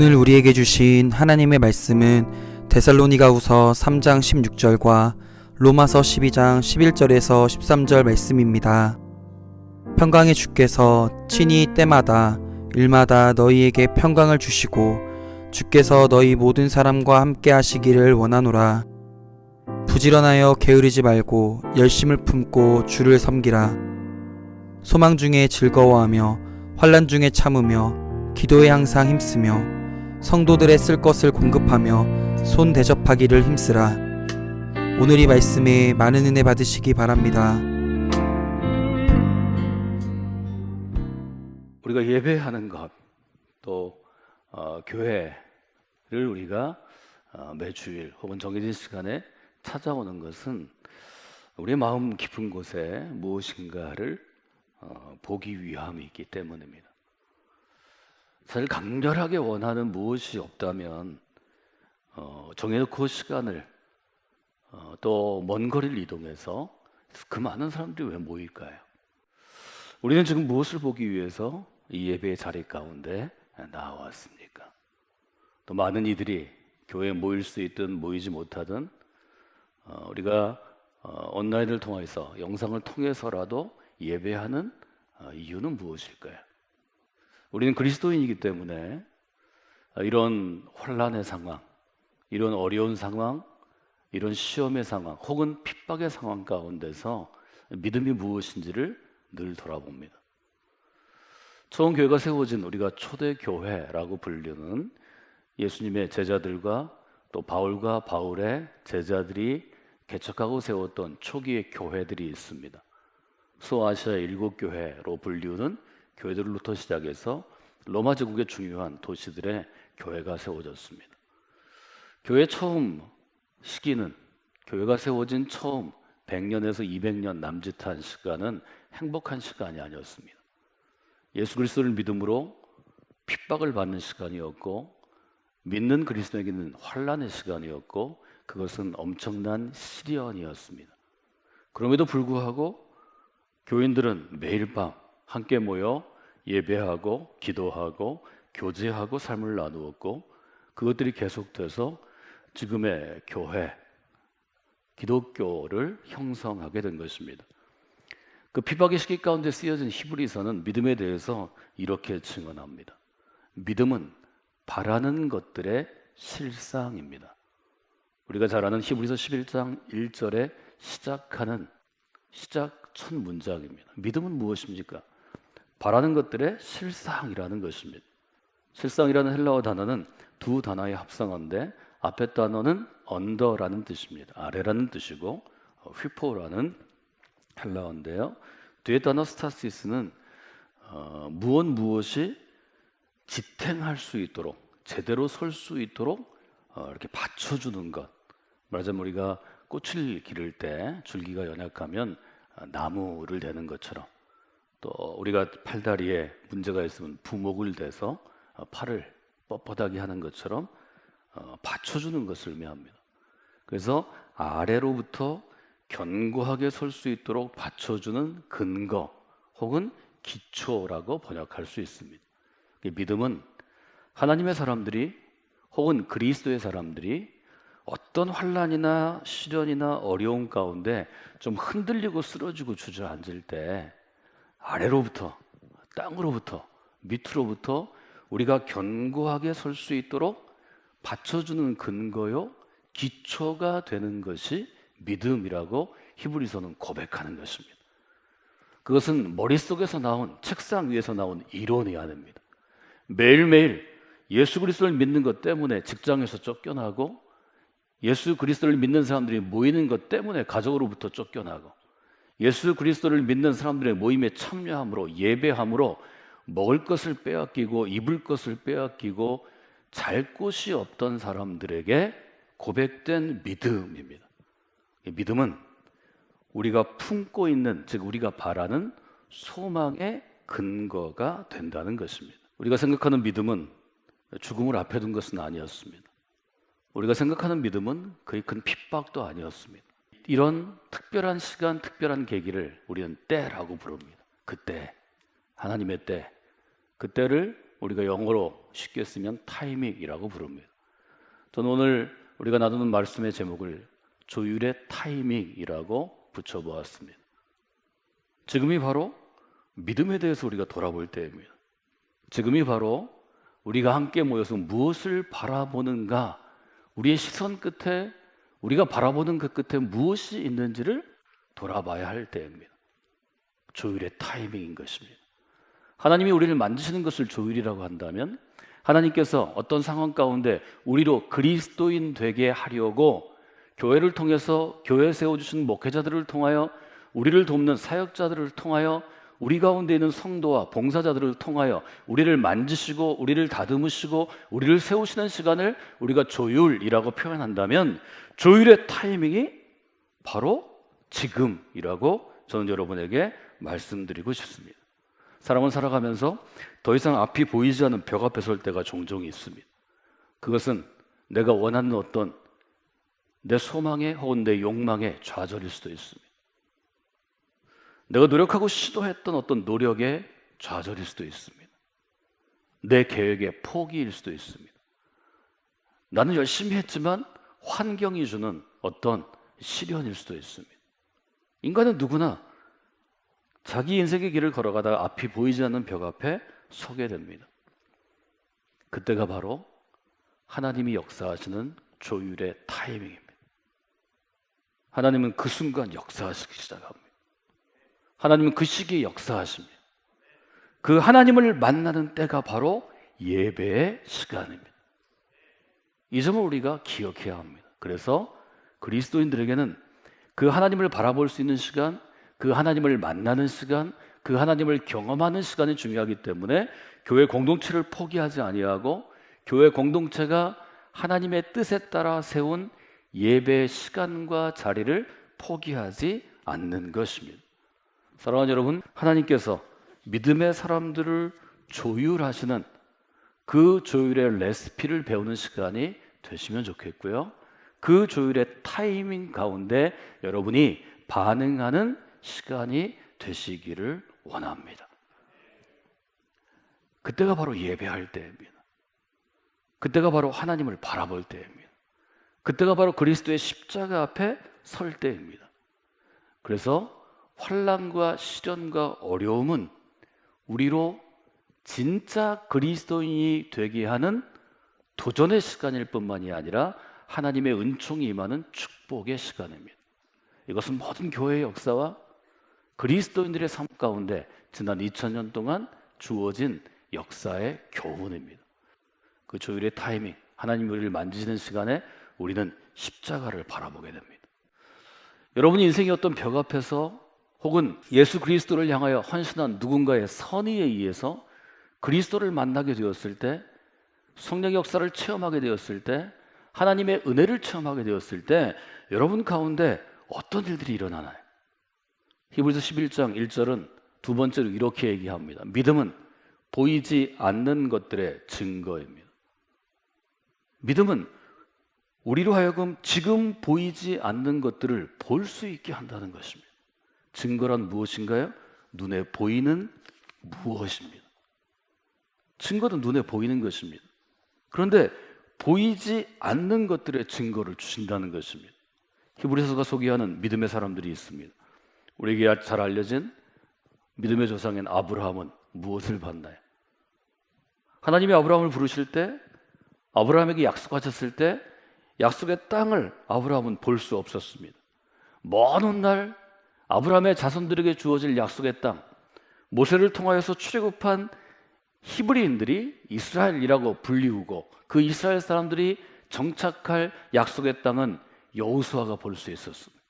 오늘 우리에게 주신 하나님의 말씀은 데살로니가후서 3장 16절과 로마서 12장 11절에서 13절 말씀입니다. 평강의 주께서 친히 때마다 일마다 너희에게 평강을 주시고 주께서 너희 모든 사람과 함께 하시기를 원하노라. 부지런하여 게으르지 말고 열심을 품고 주를 섬기라. 소망 중에 즐거워하며 환란 중에 참으며 기도에 항상 힘쓰며 성도들의 쓸 것을 공급하며 손 대접하기를 힘쓰라. 오늘 이 말씀에 많은 은혜 받으시기 바랍니다. 우리가 예배하는 것, 또 어, 교회를 우리가 어, 매주일 혹은 정해진 시간에 찾아오는 것은 우리의 마음 깊은 곳에 무엇인가를 어, 보기 위함이 있기 때문입니다. 사실 강렬하게 원하는 무엇이 없다면 어, 정해놓고 시간을 어, 또 먼 거리를 이동해서 그 많은 사람들이 왜 모일까요? 우리는 지금 무엇을 보기 위해서 이 예배의 자리 가운데 나왔습니까? 또 많은 이들이 교회에 모일 수 있든 모이지 못하든 어, 우리가 어, 온라인을 통해서 영상을 통해서라도 예배하는 어, 이유는 무엇일까요? 우리는 그리스도인이기 때문에 어, 이런 혼란의 상황, 이런 어려운 상황, 이런 시험의 상황, 혹은 핍박의 상황 가운데서 믿음이 무엇인지를 늘 돌아봅니다. 처음 교회가 세워진 우리가 초대 교회라고 불리는 예수님의 제자들과 또 바울과 바울의 제자들이 개척하고 세웠던 초기의 교회들이 있습니다. 소아시아 일곱 교회로 불리우는 교회들로부터 시작해서 로마 제국의 중요한 도시들의 교회가 세워졌습니다. 교회 처음 시기는 교회가 세워진 처음 100년에서 200년 남짓한 시간은 행복한 시간이 아니었습니다. 예수 그리스도를 믿음으로 핍박을 받는 시간이었고 믿는 그리스도에게는 환란의 시간이었고 그것은 엄청난 시련이었습니다. 그럼에도 불구하고 교인들은 매일 밤 함께 모여 예배하고 기도하고 교제하고 삶을 나누었고 그것들이 계속돼서 지금의 교회 기독교를 형성하게 된 것입니다. 그 피박의 시기 가운데 쓰여진 히브리서는 믿음에 대해서 이렇게 증언합니다. 믿음은 바라는 것들의 실상입니다. 우리가 잘 아는 히브리서 11장 1절에 시작하는 시작 첫 문장입니다. 믿음은 무엇입니까? 바라는 것들의 실상이라는 것입니다. 실상이라는 헬라어 단어는 두 단어의 합성어인데 앞에 단어는 언더라는 뜻입니다. 아래라는 뜻이고 휘포라는 헬라어인데요. 뒤에 단어 스타시스는 어, 무엇 무엇이 지탱할 수 있도록 제대로 설 수 있도록 어, 이렇게 받쳐주는 것. 말하자면 우리가 꽃을 기를 때 줄기가 연약하면 어, 나무를 대는 것처럼 또 우리가 팔다리에 문제가 있으면 부목을 대서 어, 팔을 뻣뻣하게 하는 것처럼 어, 받쳐주는 것을 의미합니다. 그래서 아래로부터 견고하게 설 수 있도록 받쳐주는 근거 혹은 기초라고 번역할 수 있습니다. 믿음은 하나님의 사람들이 혹은 그리스도의 사람들이 어떤 환란이나 시련이나 어려움 가운데 좀 흔들리고 쓰러지고 주저앉을 때 아래로부터 땅으로부터 밑으로부터 우리가 견고하게 설 수 있도록 받쳐주는 근거요 기초가 되는 것이 믿음이라고 히브리서는 고백하는 것입니다. 그것은 머릿속에서 나온 책상 위에서 나온 이론이 아닙니다. 매일매일 예수 그리스도를 믿는 것 때문에 직장에서 쫓겨나고 예수 그리스도를 믿는 사람들이 모이는 것 때문에 가족으로부터 쫓겨나고 예수 그리스도를 믿는 사람들의 모임에 참여함으로 예배함으로 먹을 것을 빼앗기고 입을 것을 빼앗기고 잘 곳이 없던 사람들에게 고백된 믿음입니다. 믿음은 우리가 품고 있는 즉 우리가 바라는 소망의 근거가 된다는 것입니다. 우리가 생각하는 믿음은 죽음을 앞에 둔 것은 아니었습니다. 우리가 생각하는 믿음은 거의 큰 핍박도 아니었습니다. 이런 특별한 시간, 특별한 계기를 우리는 때라고 부릅니다. 그때, 하나님의 때, 그때를 우리가 영어로 쉽게 쓰면 타이밍이라고 부릅니다. 저는 오늘 우리가 나누는 말씀의 제목을 조율의 타이밍이라고 붙여보았습니다. 지금이 바로 믿음에 대해서 우리가 돌아볼 때입니다. 지금이 바로 우리가 함께 모여서 무엇을 바라보는가, 우리의 시선 끝에 우리가 바라보는 그 끝에 무엇이 있는지를 돌아봐야 할 때입니다. 조율의 타이밍인 것입니다. 하나님이 우리를 만드시는 것을 조율이라고 한다면 하나님께서 어떤 상황 가운데 우리로 그리스도인 되게 하려고 교회를 통해서 교회 세워주신 목회자들을 통하여 우리를 돕는 사역자들을 통하여 우리 가운데 있는 성도와 봉사자들을 통하여 우리를 만지시고 우리를 다듬으시고 우리를 세우시는 시간을 우리가 조율이라고 표현한다면 조율의 타이밍이 바로 지금이라고 저는 여러분에게 말씀드리고 싶습니다. 사람은 살아가면서 더 이상 앞이 보이지 않는 벽 앞에 설 때가 종종 있습니다. 그것은 내가 원하는 어떤 내 소망에 혹은 내 욕망에 좌절일 수도 있습니다. 내가 노력하고 시도했던 어떤 노력의 좌절일 수도 있습니다. 내 계획의 포기일 수도 있습니다. 나는 열심히 했지만 환경이 주는 어떤 시련일 수도 있습니다. 인간은 누구나 자기 인생의 길을 걸어가다가 앞이 보이지 않는 벽 앞에 서게 됩니다. 그때가 바로 하나님이 역사하시는 조율의 타이밍입니다. 하나님은 그 순간 역사하시기 시작합니다. 하나님은 그 시기에 역사하십니다. 그 하나님을 만나는 때가 바로 예배의 시간입니다. 이 점을 우리가 기억해야 합니다. 그래서 그리스도인들에게는 그 하나님을 바라볼 수 있는 시간, 그 하나님을 만나는 시간, 그 하나님을 경험하는 시간이 중요하기 때문에 교회 공동체를 포기하지 아니하고 교회 공동체가 하나님의 뜻에 따라 세운 예배 시간과 자리를 포기하지 않는 것입니다. 사랑하는 여러분, 하나님께서 믿음의 사람들을 조율하시는 그 조율의 레시피를 배우는 시간이 되시면 좋겠고요. 그 조율의 타이밍 가운데 여러분이 반응하는 시간이 되시기를 원합니다. 그때가 바로 예배할 때입니다. 그때가 바로 하나님을 바라볼 때입니다. 그때가 바로 그리스도의 십자가 앞에 설 때입니다. 그래서 환란과 시련과 어려움은 우리로 진짜 그리스도인이 되게 하는 도전의 시간일 뿐만이 아니라 하나님의 은총이 임하는 축복의 시간입니다. 이것은 모든 교회의 역사와 그리스도인들의 삶 가운데 지난 2000년 동안 주어진 역사의 교훈입니다. 그 조율의 타이밍, 하나님 우리를 만지시는 시간에 우리는 십자가를 바라보게 됩니다. 여러분 인생의 어떤 벽 앞에서 혹은 예수 그리스도를 향하여 헌신한 누군가의 선의에 의해서 그리스도를 만나게 되었을 때 성령 역사를 체험하게 되었을 때 하나님의 은혜를 체험하게 되었을 때 여러분 가운데 어떤 일들이 일어나나요? 히브리서 11장 1절은 두 번째로 이렇게 얘기합니다. 믿음은 보이지 않는 것들의 증거입니다. 믿음은 우리로 하여금 지금 보이지 않는 것들을 볼 수 있게 한다는 것입니다. 증거란 무엇인가요? 눈에 보이는 무엇입니다. 증거는 눈에 보이는 것입니다. 그런데 보이지 않는 것들의 증거를 주신다는 것입니다. 히브리서가 소개하는 믿음의 사람들이 있습니다. 우리에게 잘 알려진 믿음의 조상인 아브라함은 무엇을 봤나요? 하나님이 아브라함을 부르실 때 아브라함에게 약속하셨을 때 약속의 땅을 아브라함은 볼 수 없었습니다. 먼 훗날 아브라함의 자손들에게 주어질 약속의 땅, 모세를 통하여서 출애굽한 히브리인들이 이스라엘이라고 불리우고 그 이스라엘 사람들이 정착할 약속의 땅은 여호수아가 볼 수 있었습니다.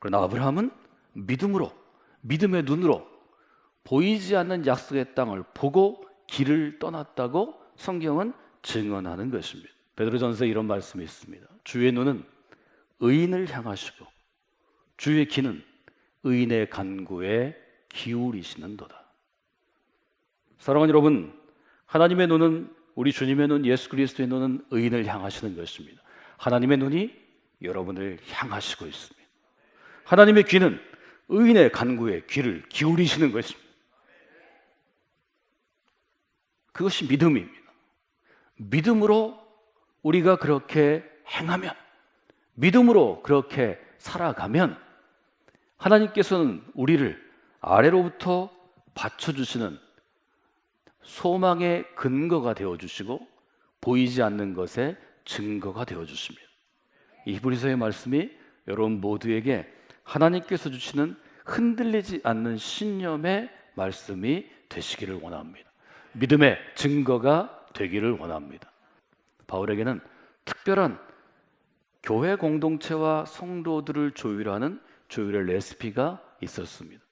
그러나 아브라함은 믿음으로 믿음의 눈으로 보이지 않는 약속의 땅을 보고 길을 떠났다고 성경은 증언하는 것입니다. 베드로전서에 이런 말씀이 있습니다. 주의 눈은 의인을 향하시고 주의 귀는 의인의 간구에 기울이시는도다. 사랑하는 여러분, 하나님의 눈은 우리 주님의 눈, 예수 그리스도의 눈은 의인을 향하시는 것입니다. 하나님의 눈이 여러분을 향하시고 있습니다. 하나님의 귀는 의인의 간구에 귀를 기울이시는 것입니다. 그것이 믿음입니다. 믿음으로 우리가 그렇게 행하면, 믿음으로 그렇게 살아가면, 하나님께서는 우리를 아래로부터 받쳐주시는 소망의 근거가 되어주시고, 보이지 않는 것의 증거가 되어주십니다. 이 히브리서의 말씀이 여러분 모두에게 하나님께서 주시는 흔들리지 않는 신념의 말씀이 되시기를 원합니다. 믿음의 증거가 되기를 원합니다. 바울에게는 특별한 교회 공동체와 성도들을 조율하는 조율의 레시피가 있었습니다.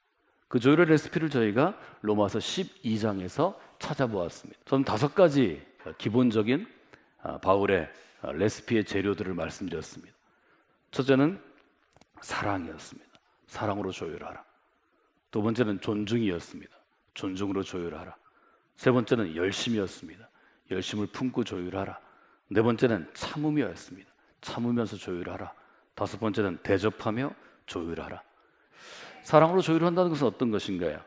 그 조율의 레시피를 저희가 로마서 12장에서 찾아보았습니다. 저는 다섯 가지 기본적인 아, 바울의 아, 레시피의 재료들을 말씀드렸습니다. 첫째는 사랑이었습니다. 사랑으로 조율하라. 두 번째는 존중이었습니다. 존중으로 조율하라. 세 번째는 열심이었습니다. 열심을 품고 조율하라. 네 번째는 참음이었습니다. 참으면서 조율하라. 다섯 번째는 대접하며 조율하라. 사랑으로 조율한다는 것은 어떤 것인가요?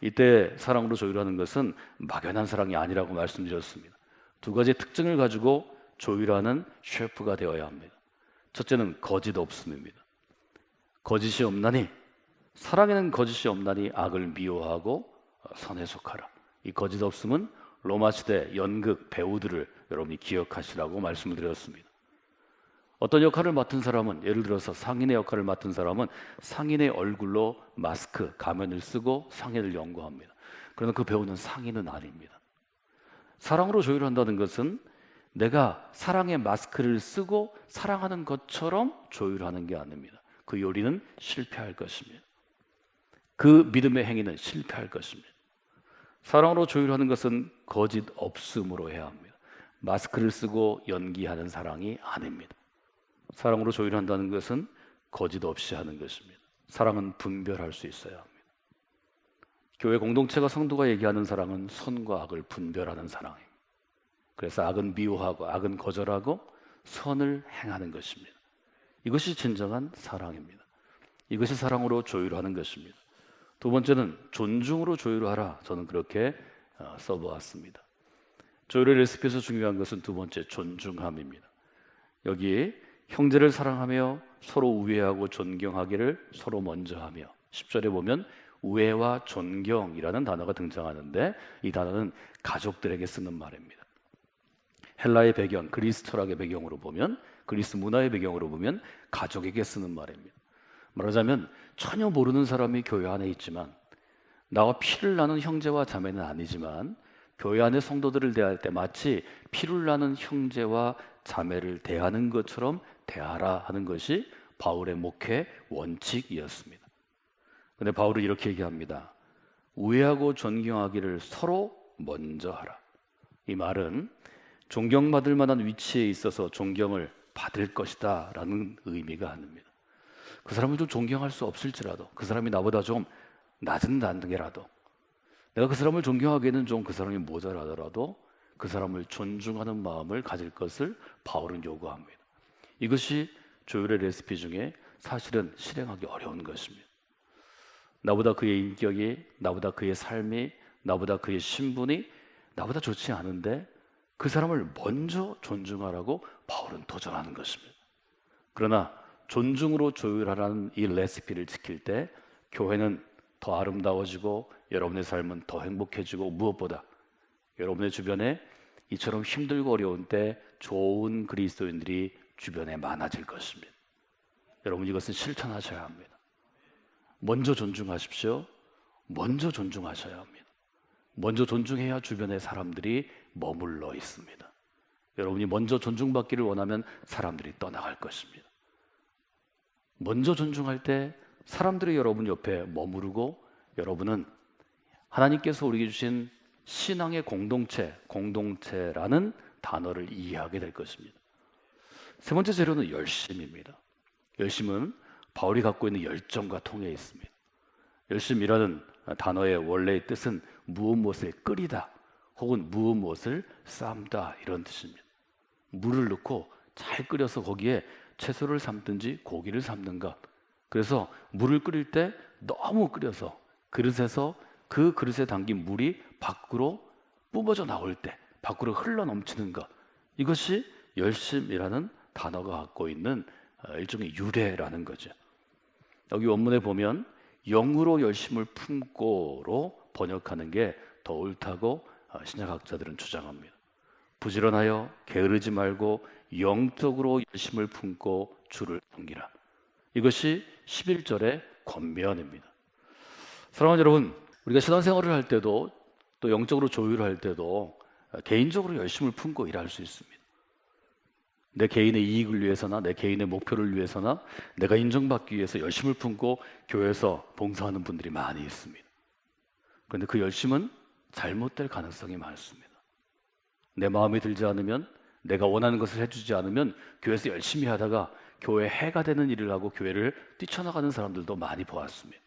이때 사랑으로 조율하는 것은 막연한 사랑이 아니라고 말씀드렸습니다. 두 가지 특징을 가지고 조율하는 셰프가 되어야 합니다. 첫째는 거짓 없음입니다. 거짓이 없나니 사랑에는 거짓이 없나니 악을 미워하고 선에 속하라. 이 거짓 없음은 로마 시대 연극 배우들을 여러분이 기억하시라고 말씀을 드렸습니다. 어떤 역할을 맡은 사람은 예를 들어서 상인의 역할을 맡은 사람은 상인의 얼굴로 마스크 가면을 쓰고 상인을 연구합니다. 그러나 그 배우는 상인은 아닙니다. 사랑으로 조율한다는 것은 내가 사랑의 마스크를 쓰고 사랑하는 것처럼 조율하는 게 아닙니다. 그 요리는 실패할 것입니다. 그 믿음의 행위는 실패할 것입니다. 사랑으로 조율하는 것은 거짓 없음으로 해야 합니다. 마스크를 쓰고 연기하는 사랑이 아닙니다. 사랑으로 조율한다는 것은 거짓 없이 하는 것입니다. 사랑은 분별할 수 있어야 합니다. 교회 공동체가 성도가 얘기하는 사랑은 선과 악을 분별하는 사랑입니다. 그래서 악은 미워하고 악은 거절하고 선을 행하는 것입니다. 이것이 진정한 사랑입니다. 이것이 사랑으로 조율하는 것입니다. 두 번째는 존중으로 조율하라. 저는 그렇게 어, 써보았습니다. 조율의 레시피에서 중요한 것은 두 번째 존중함입니다. 여기 형제를 사랑하며 서로 우애하고 존경하기를 서로 먼저 하며 10절에 보면 우애와 존경이라는 단어가 등장하는데 이 단어는 가족들에게 쓰는 말입니다. 헬라의 배경, 그리스 철학의 배경으로 보면 그리스 문화의 배경으로 보면 가족에게 쓰는 말입니다. 말하자면 전혀 모르는 사람이 교회 안에 있지만 나와 피를 나는 형제와 자매는 아니지만 교회 안의 성도들을 대할 때 마치 피를 나는 형제와 자매를 대하는 것처럼 대하라 하는 것이 바울의 목회 원칙이었습니다. 근데 바울은 이렇게 얘기합니다. 우애하고 존경하기를 서로 먼저 하라. 이 말은 존경받을 만한 위치에 있어서 존경을 받을 것이다 라는 의미가 아닙니다. 그 사람을 좀 존경할 수 없을지라도 그 사람이 나보다 좀 낮은 단계라도 내가 그 사람을 존경하기에는 좀 그 사람이 모자라더라도 그 사람을 존중하는 마음을 가질 것을 바울은 요구합니다. 이것이 조율의 레시피 중에 사실은 실행하기 어려운 것입니다. 나보다 그의 인격이, 나보다 그의 삶이, 나보다 그의 신분이 나보다 좋지 않은데 그 사람을 먼저 존중하라고 바울은 도전하는 것입니다. 그러나 존중으로 조율하라는 이 레시피를 지킬 때 교회는 더 아름다워지고 여러분의 삶은 더 행복해지고 무엇보다 여러분의 주변에 이처럼 힘들고 어려운 때 좋은 그리스도인들이 주변에 많아질 것입니다. 여러분 이것은 실천하셔야 합니다. 먼저 존중하십시오. 먼저 존중하셔야 합니다. 먼저 존중해야 주변의 사람들이 머물러 있습니다. 여러분이 먼저 존중받기를 원하면 사람들이 떠나갈 것입니다. 먼저 존중할 때 사람들이 여러분 옆에 머무르고 여러분은 하나님께서 우리에게 주신 신앙의 공동체, 공동체라는 단어를 이해하게 될 것입니다. 세 번째 재료는 열심입니다. 열심은 바울이 갖고 있는 열정과 통해 있습니다. 열심이라는 단어의 원래의 뜻은 무엇 무엇을 끓이다 혹은 무엇 무엇을 삶다 이런 뜻입니다. 물을 넣고 잘 끓여서 거기에 채소를 삶든지 고기를 삶든가. 그래서 물을 끓일 때 너무 끓여서 그릇에서 그 그릇에 담긴 물이 밖으로 뿜어져 나올 때 밖으로 흘러 넘치는 것 이것이 열심이라는 단어가 갖고 있는 어, 일종의 유래라는 거죠. 여기 원문에 보면 영으로 열심을 품고로 번역하는 게 더 옳다고 어, 신약학자들은 주장합니다. 부지런하여 게으르지 말고 영적으로 열심을 품고 주를 섬기라. 이것이 11절의 권면입니다. 사랑하는 여러분, 우리가 신앙생활을 할 때도 또 영적으로 조율할 때도 개인적으로 열심을 품고 일할 수 있습니다. 내 개인의 이익을 위해서나 내 개인의 목표를 위해서나 내가 인정받기 위해서 열심을 품고 교회에서 봉사하는 분들이 많이 있습니다. 그런데 그 열심은 잘못될 가능성이 많습니다. 내 마음에 들지 않으면 내가 원하는 것을 해주지 않으면 교회에서 열심히 하다가 교회 해가 되는 일을 하고 교회를 뛰쳐나가는 사람들도 많이 보았습니다.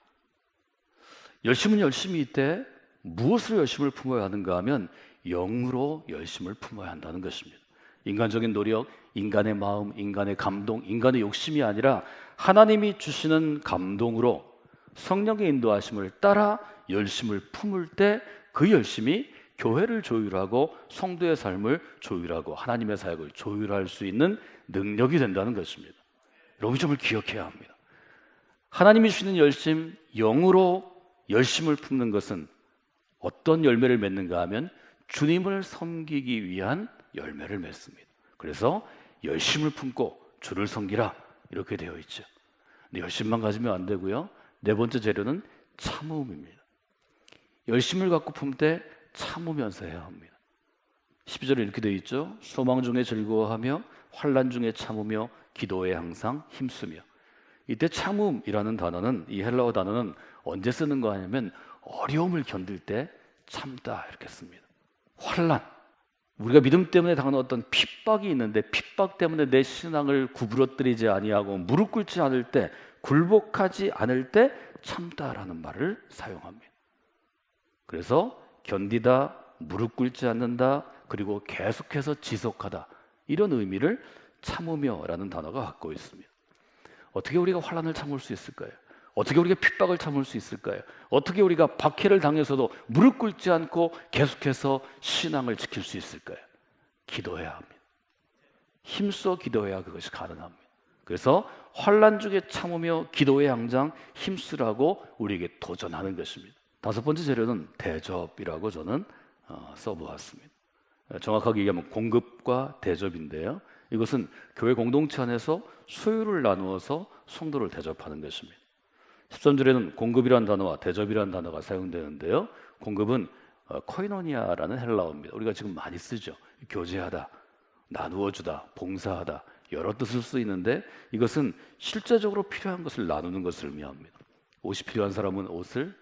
열심은 열심히 있되 무엇으로 열심을 품어야 하는가 하면 영으로 열심을 품어야 한다는 것입니다. 인간적인 노력, 인간의 마음, 인간의 감동, 인간의 욕심이 아니라 하나님이 주시는 감동으로 성령의 인도하심을 따라 열심을 품을 때 그 열심이 교회를 조율하고 성도의 삶을 조율하고 하나님의 사역을 조율할 수 있는 능력이 된다는 것입니다. 여러분 점을 기억해야 합니다. 하나님이 주시는 열심, 영으로 열심을 품는 것은 어떤 열매를 맺는가 하면 주님을 섬기기 위한 열매를 맺습니다. 그래서 열심을 품고 주를 섬기라 이렇게 되어 있죠. 근데 열심만 가지면 안 되고요. 네 번째 재료는 참음입니다. 열심을 갖고 품되 참으면서 해야 합니다. 12절에 이렇게 되어 있죠. 소망 중에 즐거워하며 환란 중에 참으며 기도에 항상 힘쓰며 이때 참음이라는 단어는 이 헬라어 단어는 언제 쓰는 거 하냐면 어려움을 견딜 때 참다 이렇게 씁니다. 환란 우리가 믿음 때문에 당하는 어떤 핍박이 있는데 핍박 때문에 내 신앙을 구부러뜨리지 아니하고 무릎 꿇지 않을 때 굴복하지 않을 때 참다라는 말을 사용합니다. 그래서 견디다, 무릎 꿇지 않는다, 그리고 계속해서 지속하다 이런 의미를 참으며라는 단어가 갖고 있습니다. 어떻게 우리가 환란을 참을 수 있을까요? 어떻게 우리가 핍박을 참을 수 있을까요? 어떻게 우리가 박해를 당해서도 무릎 꿇지 않고 계속해서 신앙을 지킬 수 있을까요? 기도해야 합니다. 힘써 기도해야 그것이 가능합니다. 그래서 환란 중에 참으며 기도의 항장 힘쓰라고 우리에게 도전하는 것입니다. 다섯 번째 재료는 대접이라고 저는 어, 써보았습니다. 정확하게 얘기하면 공급과 대접인데요. 이것은 교회 공동체 안에서 소유를 나누어서 성도를 대접하는 것입니다. 13절에는 공급이라는 단어와 대접이라는 단어가 사용되는데요. 공급은 어, 코이노니아라는 헬라어입니다. 우리가 지금 많이 쓰죠. 교제하다, 나누어 주다, 봉사하다 여러 뜻을 쓰이는데 이것은 실제적으로 필요한 것을 나누는 것을 의미합니다. 옷이 필요한 사람은 옷을,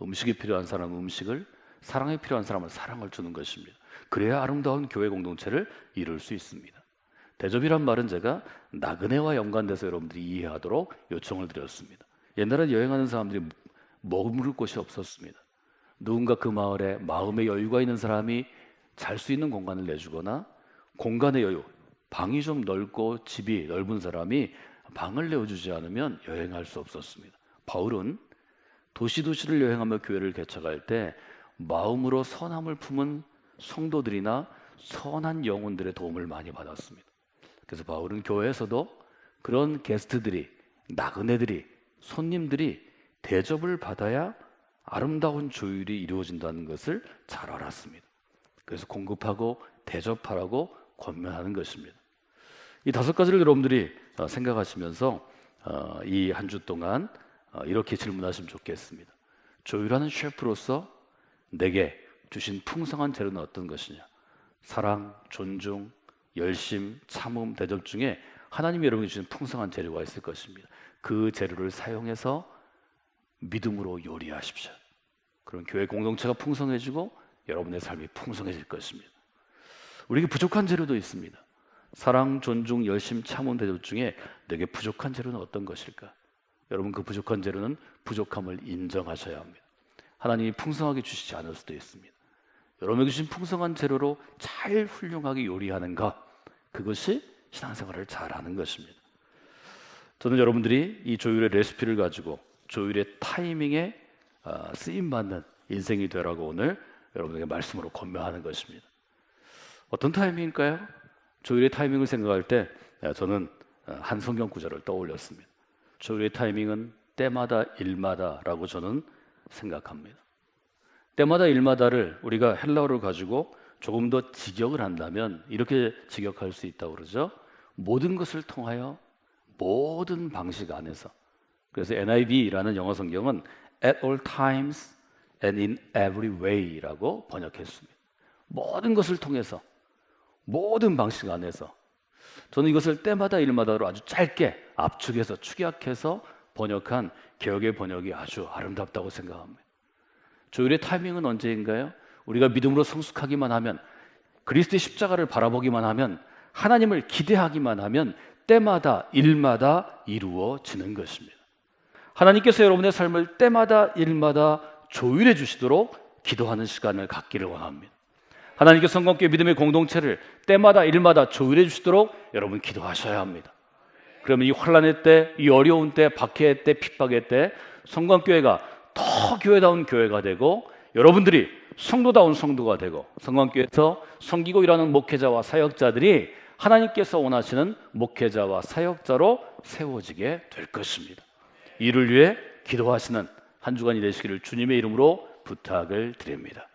음식이 필요한 사람은 음식을, 사랑이 필요한 사람은 사랑을 주는 것입니다. 그래야 아름다운 교회 공동체를 이룰 수 있습니다. 대접이란 말은 제가 나그네와 연관돼서 여러분들이 이해하도록 요청을 드렸습니다. 옛날에 여행하는 사람들이 머무를 곳이 없었습니다. 누군가 그 마을에 마음의 여유가 있는 사람이 잘 수 있는 공간을 내주거나 공간의 여유, 방이 좀 넓고 집이 넓은 사람이 방을 내어주지 않으면 여행할 수 없었습니다. 바울은 도시 도시를 여행하며 교회를 개척할 때 마음으로 선함을 품은 성도들이나 선한 영혼들의 도움을 많이 받았습니다. 그래서 바울은 교회에서도 그런 게스트들이 나그네들이 손님들이 대접을 받아야 아름다운 조율이 이루어진다는 것을 잘 알았습니다. 그래서 공급하고 대접하라고 권면하는 것입니다. 이 다섯 가지를 여러분들이 어, 생각하시면서 어, 이한 주 동안 어, 이렇게 질문하시면 좋겠습니다. 조율하는 셰프로서 내게 주신 풍성한 재료는 어떤 것이냐? 사랑, 존중, 열심, 참음, 대접 중에 하나님이 여러분이 주신 풍성한 재료가 있을 것입니다. 그 재료를 사용해서 믿음으로 요리하십시오. 그럼 교회 공동체가 풍성해지고 여러분의 삶이 풍성해질 것입니다. 우리에게 부족한 재료도 있습니다. 사랑, 존중, 열심, 참음, 대접 중에 내게 부족한 재료는 어떤 것일까? 여러분 그 부족한 재료는 부족함을 인정하셔야 합니다. 하나님이 풍성하게 주시지 않을 수도 있습니다. 여러분에게 주신 풍성한 재료로 잘 훌륭하게 요리하는 것 그것이 신앙생활을 잘하는 것입니다. 저는 여러분들이 이 조율의 레시피를 가지고 조율의 타이밍에 어, 쓰임 받는 인생이 되라고 오늘 여러분에게 말씀으로 권면하는 것입니다. 어떤 타이밍일까요? 조율의 타이밍을 생각할 때 예, 저는 어, 한 성경 구절을 떠올렸습니다. 조율의 타이밍은 때마다 일마다라고 저는 생각합니다. 때마다 일마다를 우리가 헬라어를 가지고 조금 더 직역을 한다면 이렇게 직역할 수 있다고 그러죠. 모든 것을 통하여 모든 방식 안에서 그래서 NIV라는 영어 성경은 at all times and in every way라고 번역했습니다. 모든 것을 통해서 모든 방식 안에서 저는 이것을 때마다 일마다로 아주 짧게 압축해서 축약해서 번역한 개혁의 번역이 아주 아름답다고 생각합니다. 조율의 타이밍은 언제인가요? 우리가 믿음으로 성숙하기만 하면 그리스도의 십자가를 바라보기만 하면 하나님을 기대하기만 하면 때마다 일마다 이루어지는 것입니다. 하나님께서 여러분의 삶을 때마다 일마다 조율해 주시도록 기도하는 시간을 갖기를 원합니다. 하나님께 성공교회 믿음의 공동체를 때마다 일마다 조율해 주시도록 여러분 기도하셔야 합니다. 그러면 이 환란의 때, 이 어려운 때, 박해의 때, 핍박의 때 성광교회가 더 교회다운 교회가 되고 여러분들이 성도다운 성도가 되고 성광교회에서 섬기고 일하는 목회자와 사역자들이 하나님께서 원하시는 목회자와 사역자로 세워지게 될 것입니다. 이를 위해 기도하시는 한 주간이 되시기를 주님의 이름으로 부탁을 드립니다.